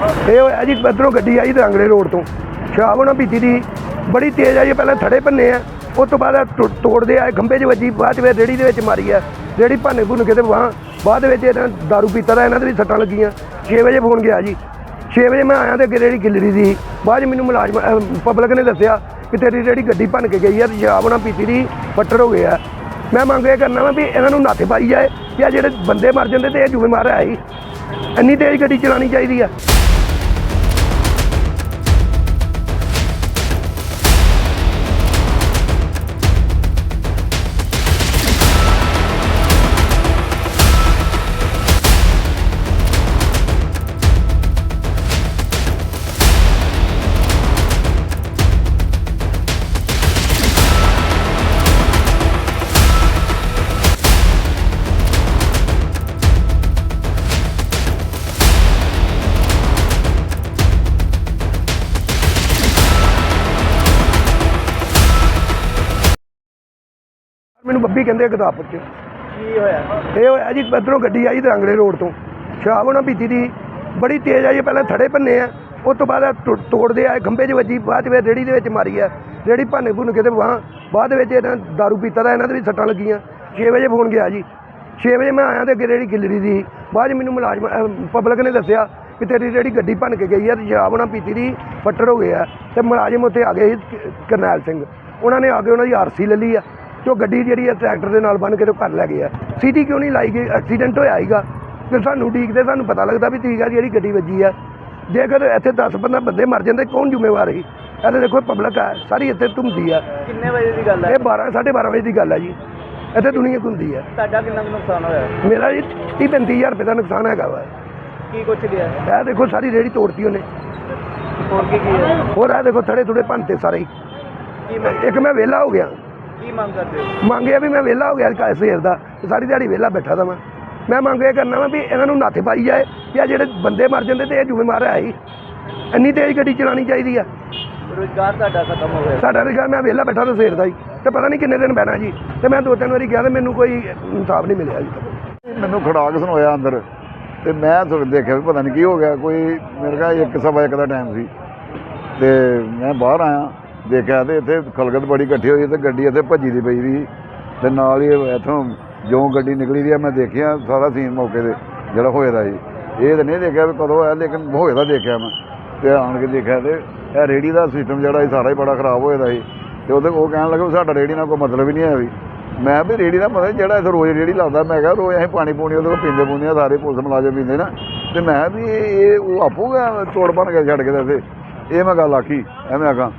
ਇਹ ਹੋਇਆ ਜੀ, ਇੱਧਰੋਂ ਗੱਡੀ ਆਈ ਰਾਂਗੜੇ ਰੋਡ ਤੋਂ। ਸ਼ਰਾਬ ਉਹਨਾਂ ਪੀਤੀ ਦੀ। ਬੜੀ ਤੇਜ਼ ਆਈ ਪਹਿਲਾਂ ਥੜੇ ਭੰਨੇ ਆ। ਉਸ ਤੋਂ ਬਾਅਦ ਇਹ ਤੋੜਦੇ ਆਏ ਖੰਭੇ 'ਚ ਵੱਜੀ, ਬਾਅਦ ਵਿੱਚ ਰੇੜੀ ਦੇ ਵਿੱਚ ਮਾਰੀ ਆ। ਰੇੜੀ ਭੰਨੇ ਭੁੰਨ ਕੇ ਤੇ ਵਾਹ ਬਾਅਦ ਵਿੱਚ ਇਹਨਾਂ ਦਾਰੂ ਪੀਤਾ ਦਾ ਇਹਨਾਂ ਦੇ ਵੀ ਸੱਟਾਂ ਲੱਗੀਆਂ। 6 ਵਜੇ ਫੋਨ ਗਿਆ ਜੀ। 6 ਵਜੇ ਮੈਂ ਆਇਆ ਤੇ ਅੱਗੇ ਰੇੜੀ ਗਿੱਲਰੀ ਦੀ ਬਾਅਦ 'ਚ ਮੈਨੂੰ ਮੁਲਾਜ਼ਮ ਪਬਲਿਕ ਨੇ ਦੱਸਿਆ ਕਿ ਤੇਰੀ ਰੇੜੀ ਗੱਡੀ ਭੰਨ ਕੇ ਗਈ ਆ ਤੇ ਸ਼ਰਾਬ ਉਹਨਾਂ ਪੀਤੀ ਦੀ ਫੱਟੜ ਹੋ ਗਿਆ। ਮੈਂ ਮੰਗ ਇਹ ਕਰਨਾ ਵਾ ਵੀ ਇਹਨਾਂ ਨੂੰ ਨੱਥ ਪਾਈ ਜਾਏ ਕਿ ਆ ਜਿਹੜੇ ਬੰਦੇ ਮਰ ਜਾਂਦੇ ਤੇ ਇਹ ਜ਼ਿੰਮੇਵਾਰ ਹੈ ਹੀ ਇੰਨੀ ਤੇਜ਼ ਗੱਡੀ ਚਲਾਉਣੀ ਚਾਹੀਦੀ ਆ। ਮੈਨੂੰ ਬੱਬੀ ਕਹਿੰਦੇ ਗਦਾਪੁਰ ਚ। ਕੀ ਹੋਇਆ ਇਹ ਹੋਇਆ ਜੀ, ਇੱਧਰੋਂ ਗੱਡੀ ਆਈ ਰਾਂਗੜੇ ਰੋਡ ਤੋਂ। ਸ਼ਰਾਬ ਉਹਨਾਂ ਪੀਤੀ ਦੀ ਬੜੀ ਤੇਜ਼ ਆਈ ਪਹਿਲਾਂ ਥੜੇ ਭੰਨੇ ਆ ਉਸ ਤੋਂ ਬਾਅਦ ਇਹ ਟੁ- ਤੋੜਦੇ ਆਏ ਖੰਭੇ 'ਚ ਵੱਜੀ, ਬਾਅਦ 'ਚ ਫਿਰ ਰੇੜੀ ਦੇ ਵਿੱਚ ਮਾਰੀ ਆ। ਰੇੜੀ ਭੰਨ ਭੁੰਨ ਕੇ ਤੇ ਵਾਹ ਬਾਅਦ ਵਿੱਚ ਇਹਨਾਂ ਦਾਰੂ ਪੀਤਾ ਦਾ ਇਹਨਾਂ ਦੇ ਵੀ ਸੱਟਾਂ ਲੱਗੀਆਂ। 6 ਵਜੇ ਫੋਨ ਗਿਆ ਜੀ। 6 ਵਜੇ ਮੈਂ ਆਇਆ ਤੇ ਅੱਗੇ ਰੇੜੀ ਗਿੱਲਰੀ ਦੀ। ਬਾਅਦ 'ਚ ਮੈਨੂੰ ਮੁਲਾਜ਼ਮ ਪਬਲਿਕ ਨੇ ਦੱਸਿਆ ਕਿ ਤੇਰੀ ਰੇੜੀ ਗੱਡੀ ਭੰਨ ਕੇ ਗਈ ਆ ਤੇ ਸ਼ਰਾਬ ਉਹਨਾਂ ਪੀਤੀ ਦੀ ਫੱਟੜ ਹੋ ਗਿਆ। ਤੇ ਮੁਲਾਜ਼ਮ ਉੱਥੇ ਆ ਗਏ ਸੀ, ਕ- ਕਰਨੈਲ ਸਿੰਘ। ਉਹਨਾਂ ਨੇ ਆ ਕੇ ਉਹਨਾਂ ਦੀ ਆਰਸੀ ਲੈ ਲਈ ਆ। ਤੇ ਉਹ ਗੱਡੀ ਜਿਹੜੀ ਆ ਟਰੈਕਟਰ ਦੇ ਨਾਲ ਬੰਨ ਕੇ ਤੇ ਘਰ ਲੈ ਗਏ ਆ। ਸੀਟੀ ਕਿਉਂ ਨਹੀਂ ਲਾਈ ਗਈ? ਐਕਸੀਡੈਂਟ ਹੋਇਆ ਹੀਗਾ ਤੇ ਸਾਨੂੰ ਉਡੀਕਦੇ ਸਾਨੂੰ ਪਤਾ ਲੱਗਦਾ ਵੀ ਠੀਕ ਆ ਜਿਹੜੀ ਗੱਡੀ ਵੱਜੀ ਆ। ਜੇਕਰ ਇੱਥੇ 10 15 ਬੰਦੇ ਮਰ ਜਾਂਦੇ ਕੌਣ ਜ਼ਿੰਮੇਵਾਰ ਸੀ? ਇਹ ਤਾਂ ਦੇਖੋ ਪਬਲਿਕ ਆ ਸਾਰੀ ਇੱਥੇ ਘੁੰਮਦੀ ਆ। ਕਿੰਨੇ ਵਜੇ ਦੀ ਗੱਲ ਹੈ ਇਹ 12 12:30 ਵਜੇ ਦੀ ਗੱਲ ਆ ਜੀ। ਇੱਥੇ ਦੁਨੀਆ ਘੁੰਮਦੀ ਆ। ਤੁਹਾਡਾ ਕਿੰਨਾ ਨੁਕਸਾਨ ਹੋਇਆ? ਮੇਰਾ ਜੀ 30 35000 ਰੁਪਏ ਦਾ ਨੁਕਸਾਨ ਹੈਗਾ ਵਾ। ਕੀ ਕੁਛ ਗਿਆ ਇਹ ਦੇਖੋ ਸਾਰੀ ਰੇੜੀ ਤੋੜਤੀ ਉਹਨੇ। ਹੋਰ ਕੀ ਕੀ ਹੈ ਹੋਰ ਇਹ ਦੇਖੋ ਥੜੇ ਥੁੜੇ ਭੰਨਤੇ ਸਾਰੇ ਹੀ। ਕੀ ਇੱਕ ਮੈਂ ਵਿਹਲਾ ਹੋ ਗਿਆ। ਕੀ ਮੰਗ ਕਰਦੇ ਹੋ? ਮੰਗਿਆ ਵੀ ਮੈਂ ਵਿਹਲਾ ਹੋ ਗਿਆ ਕੱਲ ਸਵੇਰ ਦਾ ਤੇ ਸਾਰੀ ਦਿਹਾੜੀ ਵਿਹਲਾ ਬੈਠਾ ਦਾ ਮੈਂ। ਮੈਂ ਮੰਗ ਇਹ ਕਰਨਾ ਵਾ ਵੀ ਇਹਨਾਂ ਨੂੰ ਨੱਥ ਪਾਈ ਜਾਏ ਕਿ ਆ ਜਿਹੜੇ ਬੰਦੇ ਮਰ ਜਾਂਦੇ ਤੇ ਇਹ ਜ਼ਿੰਮੇਵਾਰ ਹੈ ਹੀ ਇੰਨੀ ਤੇਜ਼ ਗੱਡੀ ਚਲਾਉਣੀ ਚਾਹੀਦੀ ਆ। ਰੋਜ਼ਗਾਰ ਤੁਹਾਡਾ ਖਤਮ ਹੋ ਗਿਆ। ਸਾਡਾ ਰਿਗਾ ਮੈਂ ਵਿਹਲਾ ਬੈਠਾ ਤਾਂ ਸਵੇਰ ਦਾ ਹੀ ਤੇ ਪਤਾ ਨਹੀਂ ਕਿੰਨੇ ਦਿਨ ਬਹਿਣਾ ਜੀ। ਤੇ ਮੈਂ ਦੋ ਤਿੰਨ ਵਾਰੀ ਗਿਆ ਤੇ ਮੈਨੂੰ ਕੋਈ ਇਨਸਾਫ ਨਹੀਂ ਮਿਲਿਆ ਜੀ। ਮੈਨੂੰ ਖੜਾ ਕੇ ਸੁਣਾਇਆ ਅੰਦਰ ਤੇ ਮੈਂ ਥੋੜਾ ਦੇਖਿਆ ਵੀ ਪਤਾ ਨਹੀਂ ਕੀ ਹੋ ਗਿਆ ਕੋਈ ਮੇਰੇ ਕਹਾ ਇੱਕ ਸਵਾ ਇੱਕ ਦਾ ਟਾਈਮ ਸੀ। ਤੇ ਮੈਂ ਬਾਹਰ ਆਇਆ ਦੇਖਿਆ ਤੇ ਇੱਥੇ ਖਲਗਤ ਬੜੀ ਇਕੱਠੀ ਹੋਈ ਤੇ ਗੱਡੀ ਇੱਥੇ ਭੱਜੀ ਦੀ ਪਈ ਦੀ ਤੇ ਨਾਲ ਹੀ ਇੱਥੋਂ ਜੋ ਗੱਡੀ ਨਿਕਲੀ ਦੀ ਆ, ਮੈਂ ਦੇਖਿਆ ਸਾਰਾ ਸੀਨ ਮੌਕੇ ਤੇ ਜਿਹੜਾ ਹੋਇਆ ਦਾ ਸੀ। ਇਹ ਤਾਂ ਨਹੀਂ ਦੇਖਿਆ ਵੀ ਕਦੋਂ ਹੋਇਆ, ਲੇਕਿਨ ਹੋਇਆ ਦਾ ਦੇਖਿਆ ਮੈਂ। ਤੇ ਆਣ ਕੇ ਦੇਖਿਆ ਤੇ ਇਹ ਰੇੜੀ ਦਾ ਸਿਸਟਮ ਜਿਹੜਾ ਸੀ, ਸਾਰਾ ਹੀ ਬੜਾ ਖਰਾਬ ਹੋਇਆ ਦਾ ਸੀ। ਤੇ ਉਹਦੇ ਉਹ ਕਹਿਣ ਲੱਗੇ ਵੀ ਸਾਡਾ ਰੇੜੀ ਨਾਲ ਕੋਈ ਮਤਲਬ ਹੀ ਨਹੀਂ ਹੈ ਵੀ। ਮੈਂ ਵੀ ਰੇੜੀ ਦਾ ਮਤਲਬ ਜਿਹੜਾ ਇੱਥੇ ਰੋਜ਼ ਰੇੜੀ ਲਾਉਂਦਾ, ਮੈਂ ਕਿਹਾ ਰੋਜ਼ ਅਸੀਂ ਪਾਣੀ ਪੂਣੀ ਉਹਦੇ ਕੋਲ ਪੀਂਦੇ ਪੂੰਦੇ ਸਾਰੇ ਪੁਲਿਸ ਮੁਲਾਜ਼ਮ ਪੀਂਦੇ ਨਾ। ਤੇ ਮੈਂ ਵੀ ਇਹ ਉਹ ਆਪੂਗਾ ਤੋੜ ਬਣ ਕੇ ਛੱਡ ਕੇ ਤੇ ਇੱਥੇ। ਇਹ ਮੈਂ ਗੱਲ ਆਖੀ, ਐਵੇਂ ਆਖਾਂ।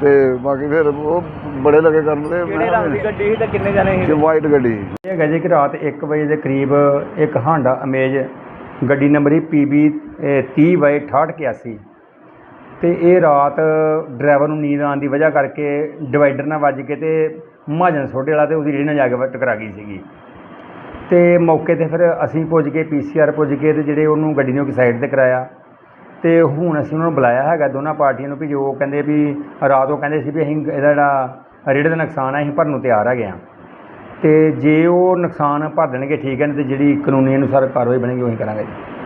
ਤੇ ਬਾਕੀ ਫਿਰ ਉਹ ਬੜੇ ਲੱਗੇ ਕਰਨ ਤੇ ਕਿਹੜੇ ਰੰਗ ਦੀ ਗੱਡੀ ਸੀ ਤੇ ਕਿੰਨੇ ਜਣੇ ਸੀ? ਵਾਈਟ ਗੱਡੀ। ਇਹ ਹੈਗਾ ਜੀ ਕਿ ਰਾਤ 1 ਵਜੇ ਦੇ ਕਰੀਬ ਇੱਕ ਹਾਂਡਾ ਅਮੇਜ ਗੱਡੀ ਨੰਬਰ ਹੀ PB 30/6881 ਤੇ ਇਹ ਰਾਤ ਡਰਾਈਵਰ ਨੂੰ ਨੀਂਦ ਆਉਣ ਦੀ ਵਜ੍ਹਾ ਕਰਕੇ ਡਿਵਾਈਡਰ ਨਾਲ ਵੱਜ ਕੇ ਤੇ ਮਹਾਜਨ ਸੋਡੇ ਵਾਲਾ ਤੇ ਉਹਦੀ ਰੇੜੀ ਨਾਲ ਜਾ ਕੇ ਟਕਰਾ ਗਈ ਸੀਗੀ। ਤੇ ਮੌਕੇ ਤੇ ਫਿਰ ਅਸੀਂ ਪੁੱਜ ਕੇ ਪੀਸੀਆਰ ਪੁੱਜ ਕੇ ਤੇ ਜਿਹੜੇ ਉਹਨੂੰ ਗੱਡੀ ਨੂੰ ਇੱਕ ਸਾਈਡ ਤੇ ਕਰਾਇਆ। ਅਤੇ ਹੁਣ ਅਸੀਂ ਉਹਨਾਂ ਨੂੰ ਬੁਲਾਇਆ ਹੈਗਾ, ਦੋਨਾਂ ਪਾਰਟੀਆਂ ਨੂੰ ਵੀ ਜੋ ਕਹਿੰਦੇ ਵੀ ਰਾਤ ਉਹ ਕਹਿੰਦੇ ਸੀ ਵੀ ਅਸੀਂ ਇਹਦਾ ਜਿਹੜਾ ਰੇੜੇ ਦਾ ਨੁਕਸਾਨ ਹੈ ਅਸੀਂ ਭਰਨ ਨੂੰ ਤਿਆਰ ਹੈਗੇ ਹਾਂ ਅਤੇ ਜੇ ਉਹ ਨੁਕਸਾਨ ਭਰ ਦੇਣਗੇ, ਠੀਕ ਹੈ, ਨਹੀਂ ਤਾਂ ਜਿਹੜੀ ਕਾਨੂੰਨੀ ਅਨੁਸਾਰ ਕਾਰਵਾਈ ਬਣੇਗੀ ਅਸੀਂ ਕਰਾਂਗੇ ਜੀ।